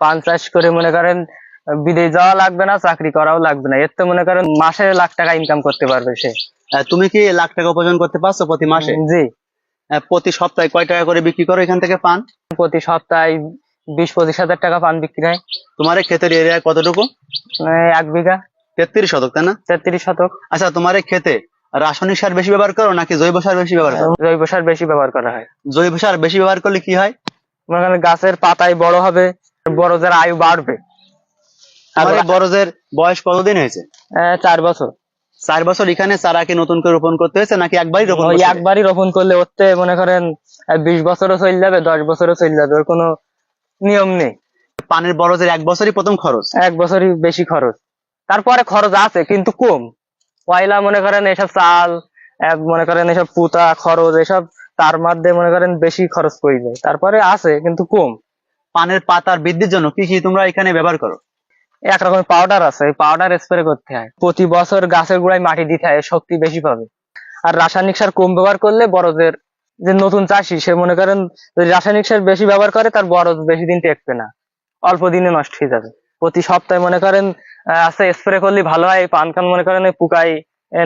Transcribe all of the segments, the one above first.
পান চাষ করে মনে করেন বিদেশ যাওয়া লাগবে না চাকরি করাও লাগবে না। এর তো মনে করেন মাসে লাখ টাকা ইনকাম করতে পারবে সে। তুমি কি লাখ টাকা উপার্জন করতে পারছ প্রতি মাসে? জি। প্রতি সপ্তাহে কয় টাকা করে বিক্রি করো এখান থেকে পান? প্রতি সপ্তাহে বিশ পঁচিশ হাজার টাকা পান বিক্রি হয়। তোমার ক্ষেতের এরিয়া কতটুকু? মানে এক বিঘা। তেত্রিশ শতক তাই না? তেত্রিশ শতক। আচ্ছা তোমার ক্ষেতে রাসায়নিক সার বেশি ব্যবহার করো নাকি জৈব সার বেশি ব্যবহার করো? জৈব সার বেশি ব্যবহার করা হয়। জৈব সার বেশি ব্যবহার করলে কি হয়? মনে গাছের পাতায় বড় হবে বড় যার আয়ু বাড়বে। এই বরজের বয়স কতদিন হয়েছে? চার বছর। চার বছর এখানে চারা কি নতুন করে রোপণ করতে হয়েছে নাকি একবারই রোপণ? একবারই রোপণ করলে ওতে মনে করেন বিশ বছরও চলে যাবে দশ বছরও চলে যাবে ওর কোনো নিয়ম নেই। পানের বরজের এক বছরই প্রথম খরচ। এক বছরই বেশি খরচ। তারপরে খরচ আছে কিন্তু কম। পয়লা মনে করেন এসব চাল মনে করেন এসব পুতা খরচ এসব তার মধ্যে মনে করেন বেশি খরচ পড়ে যায়। তারপরে আছে কিন্তু কম। পানের পাতার বৃদ্ধির জন্য কি কি তোমরা এখানে ব্যবহার করো? এক রকমের পাউডার আছে ওই পাউডার স্প্রে করতে হয়। প্রতি বছর গাছের গোড়ায় মাটি দিতে হয় শক্তি বেশি পাবে। আর রাসায়নিক সার কম ব্যবহার করলে বড়দের যে নতুন চাষি সে মনে করেন যদি রাসায়নিক সার বেশি ব্যবহার করে তার বড় বেশি দিন টেকবে না। অল্প দিনে নষ্ট হয়ে যাবে। প্রতি সপ্তাহে মনে করেন আছে স্প্রে করলে ভালো হয়। পান কান মনে করেন পোকায়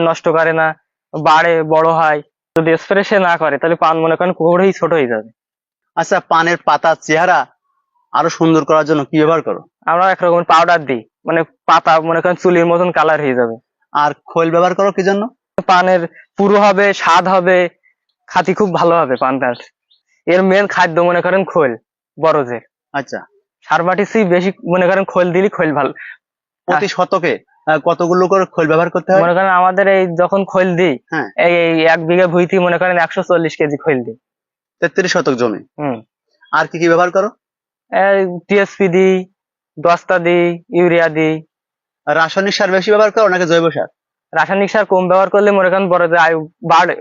নষ্ট করে না বাড়ে বড় হয়। যদি স্প্রে সে না করে তাহলে পান মনে করেন কুকুরেই ছোট হয়ে যাবে। আচ্ছা পানের পাতার চেহারা আরও সুন্দর করার জন্য কি ব্যবহার করো? আমরা এক রকমের পাউডার দিই। মানে পাতা মনে করেন চুলির মতন কালার হয়ে যাবে। আর খোল ব্যবহার করো কি জন্য? পানের পুরো হবে স্বাদ হবে খাতি খুব ভালো হবে পানটার এর মেন খাদ্য মনে করেন খোল বরজের আচ্ছা। সার মাটি চেয়ে বেশি মনে করেন খোল দিলে খোল ভালো। প্রতি শতকে কতগুলো করে খোল ব্যবহার করতে হয়? মনে করেন আমাদের এই যখন খোল দিই হ্যাঁ। এই এক বিঘা ভুইতে মনে করেন একশো চল্লিশ কেজি খোল দিই। তেত্রিশ শতক জমি। হম। আর কি কি ব্যবহার করো? টিএসপি দিই দস্তা দিই ইউরিয়া দিই। রাসায়নিক সার বেশি ব্যবহার করো নাকি জৈব সার? রাসায়নিক সার কম ব্যবহার করলে মনে করেন বড়দের আয়ু বাড়ে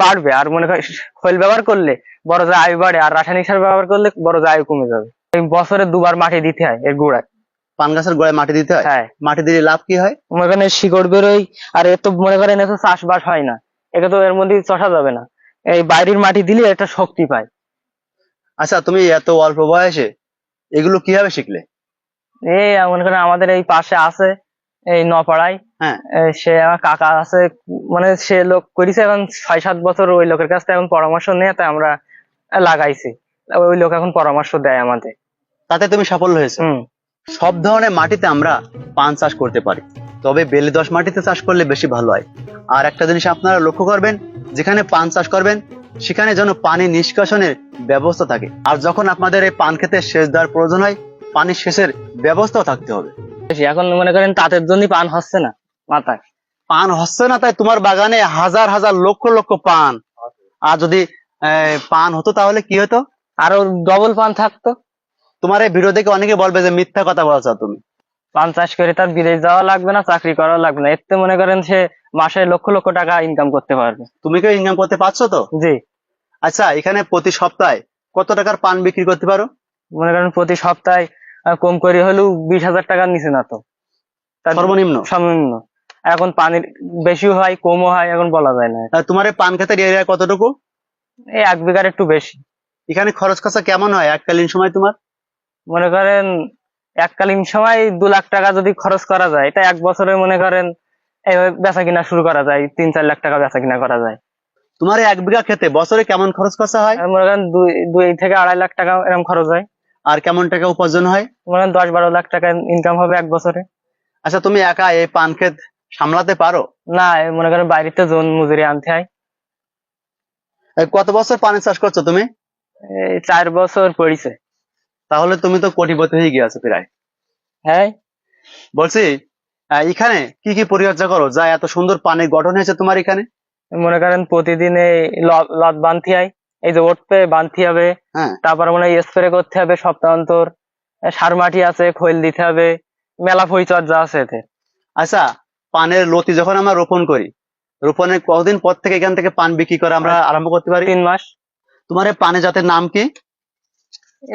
বাড়বে। আর মনে করেন খোল ব্যবহার করলে বড়দের আয়ু বাড়ে। আর রাসায়নিক সার ব্যবহার করলে বড় যে আয়ু কমে যাবে। বছরে দুবার মাটি দিতে হয় এর গোড়ায়। পান গাছের গোড়ায় মাটি দিতে হয়? হ্যাঁ। মাটি দিলে লাভ কি হয়? মনে করেন শিকড় বেরোয় আর এ তো মনে করেন এত চাষবাস হয় না। একে তো এর মধ্যে চষা যাবে না। এই বাইরের মাটি দিলে একটা শক্তি পায়। আচ্ছা তুমি এত অল্প বয়সে এগুলো কীভাবে শিখলে? এই মনে করেন আমাদের এই পাশে আছে এই নপাড়ায়। হ্যাঁ। সে আমার কাকা আছে মানে সে লোক করেছে এখন ছয় সাত বছর ওই লোকের কাছ থেকে এখন পরামর্শ নিয়ে তাই আমরা লাগাইছি। ওই লোক এখন পরামর্শ দেয় আমাদের। তাতে তুমি সাফল্য হয়েছে। হম। সব ধরনের মাটিতে আমরা পান চাষ করতে পারি। তবে বেলে দশ মাটিতে চাষ করলে বেশি ভালো হয়। আর একটা জিনিস আপনারা লক্ষ্য করবেন যেখানে পান চাষ করবেন সেখানে যেন পানি নিষ্কাশনের ব্যবস্থা থাকে। আর যখন আপনাদের এই পান খেতে সেচ দেওয়ার প্রয়োজন হয় পানি সেচের ব্যবস্থাও থাকতে হবে। এখন মনে করেন তাঁতের জন্য পান হচ্ছে না মাথায়। পান হচ্ছে না তাই তোমার বাগানে হাজার হাজার লক্ষ লক্ষ পান। আর যদি পান হতো তাহলে কি হতো? আরও ডবল পান থাকতো। তোমার এই ভিডিও দেখে অনেকে বলবে যে মিথ্যা কথা বলছো তুমি। পান চাষ করে তার বিদেশ যাওয়া লাগবে না চাকরি করা লাগবে না। এতে মনে করেন সে মাসে লক্ষ লক্ষ টাকা ইনকাম করতে পারবে। তুমি কি ইনকাম করতে পারছ তো? জি। আচ্ছা এখানে প্রতি সপ্তাহে কত টাকার পান বিক্রি করতে পারো? মনে করেন প্রতি সপ্তাহে কম করে হলেও বিশ হাজার টাকার নিচে না তো। সর্বনিম্ন? সর্বনিম্ন। এখন পানির বেশিও হয় কমও হয় এখন বলা যায় না। তোমার এই পান খেতের এরিয়া কতটুকু? এই এক বিঘার একটু বেশি। এখানে খরচ খরচা কেমন হয় এককালীন সময় তোমার? মনে করেন এককালীন সময় দু লাখ টাকা যদি খরচ করা যায় এটা এক বছরে মনে করেন এইভাবে বেচা কিনা শুরু করা যায় তিন চার লাখ টাকা বেচা কিনা করা যায়। তোমার এক বিঘা খেতে বছরে কেমন খরচ খরচা হয়? মনে করেন দুই দুই থেকে আড়াই লাখ টাকা এরকম খরচ হয়। আর কেমন টাকা উপার্জন হয়? মনে করেন দশ বারো লাখ টাকা ইনকাম হবে এক বছরে। আচ্ছা তুমি একা এই পান ক্ষেত সামলাতে পারো? না মনে করেন বাইরেতে জোন মজুরি আনতে হয়। কত বছর পানি চাষ করছ তুমি? এই চার বছর পড়িছে। তাহলে তুমি তো কোটিপতি হয়ে গিয়েছো প্রায়। হ্যাঁ। বলছি এখানে কি কি পরিচর্যা করো? যা এত সুন্দর পানির গঠন হয়েছে তোমার এখানে? মনে করেন প্রতিদিন এই ল- লদ বানতে হয় এই যে ওঠবে বানতে হবে তারপর তারপরে মনে হয় স্প্রে করতে হবে সপ্তাহ অন্তর। এ, সার মাটি আছে খৈল দিতে হবে। মেলা পরিচর্যা আছে এতে। আচ্ছা পানের লতি যখন আমরা রোপণ করি রোপণের কতদিন পর থেকে এখান থেকে পান বিক্রি করে আমরা আরম্ভ করতে পারি? তিন মাস। তোমার এই পানের জাতের নাম কি?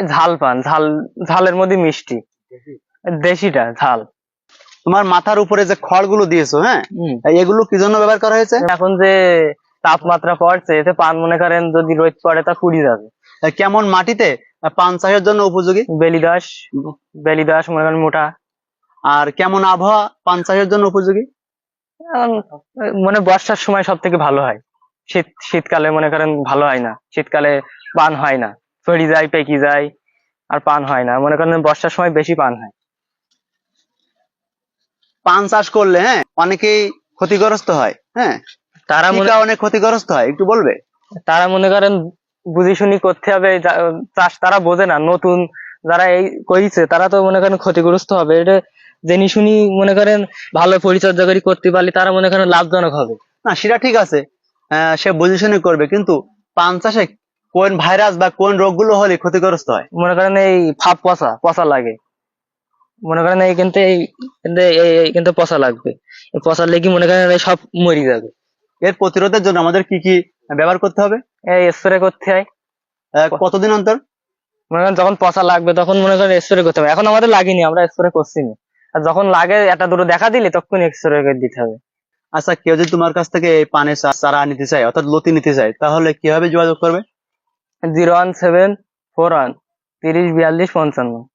ঝাল পান ঝাল ঝালের মধ্যে মিষ্টি। দেশিটা ঝাল। তোমার মাথার উপরে যে খড়গুলো দিয়েছ হ্যাঁ? এগুলো কি জন্য ব্যবহার করা হয়েছে? এখন যে তাপমাত্রা পড়ছে এতে পান মনে করেন যদি রোদ পড়ে তা পুড়ি যাবে। কেমন মাটিতে? পান চাষের জন্য উপযোগী? বেলিদাস বেলিদাস মনে করেন মোটা। আর কেমন আবহাওয়া পান চাষের জন্য উপযোগী? মানে বর্ষার সময় সব থেকে ভালো হয়। শীত শীতকালে মনে করেন ভালো হয় না। শীতকালে পান হয় না। ফেরি যায় পেকি যায় আর পান হয় না। মনে করেন বর্ষার সময় বেশি পান হয়। পান চাষ করলে হ্যাঁ অনেকেই ক্ষতিগ্রস্ত হয় হ্যাঁ। তারা মনে কারণে ক্ষতিগ্রস্ত হয় একটু বলবে? তারা মনে করেন বুঝি শুনি করতে হবে চাষ তারা বোঝে না নতুন যারা এই কইছে তারা তো মনে করেন ক্ষতিগ্রস্ত হবে। এটা জেনে শুনি মনে করেন ভালো পরিচর্যা করি করতে পারলে তারা মনে করেন লাভজনক হবে। না সেটা ঠিক আছে সে বুঝে শুনে করবে কিন্তু পান চাষে কোন ভাইরাস বা কোন রোগগুলো হলে ক্ষতিগ্রস্ত হয়? মনে করেন এই ফাপ পচা পচা লাগে। মনে করেন এই কিন্তু এই কিন্তু এই এই কিন্তু পচা লাগবে। পচা লেগে মনে করেন এই সব মরি যাবে। এর প্রতিরোধের জন্য আমাদের কি কি ব্যবহার করতে হবে? এই স্প্রে করতে হয়। কতদিন অন্তর? মনে করেন যখন পচা লাগবে তখন মনে করেন স্প্রে করতে হবে। এখন আমাদের লাগেনি আমরা স্প্রে করছি না। আর যখন লাগে একটা দুটো দেখা দিলে তখন স্প্রে করে দিতে হবে। আচ্ছা কেউ যদি তোমার কাছ থেকে এই পানের চা- চারা নিতে চায় অর্থাৎ লতি নিতে চায় তাহলে কীভাবে যোগাযোগ করবে? Zero one seven four one তিরিশ বিয়াল্লিশ পঞ্চান্ন।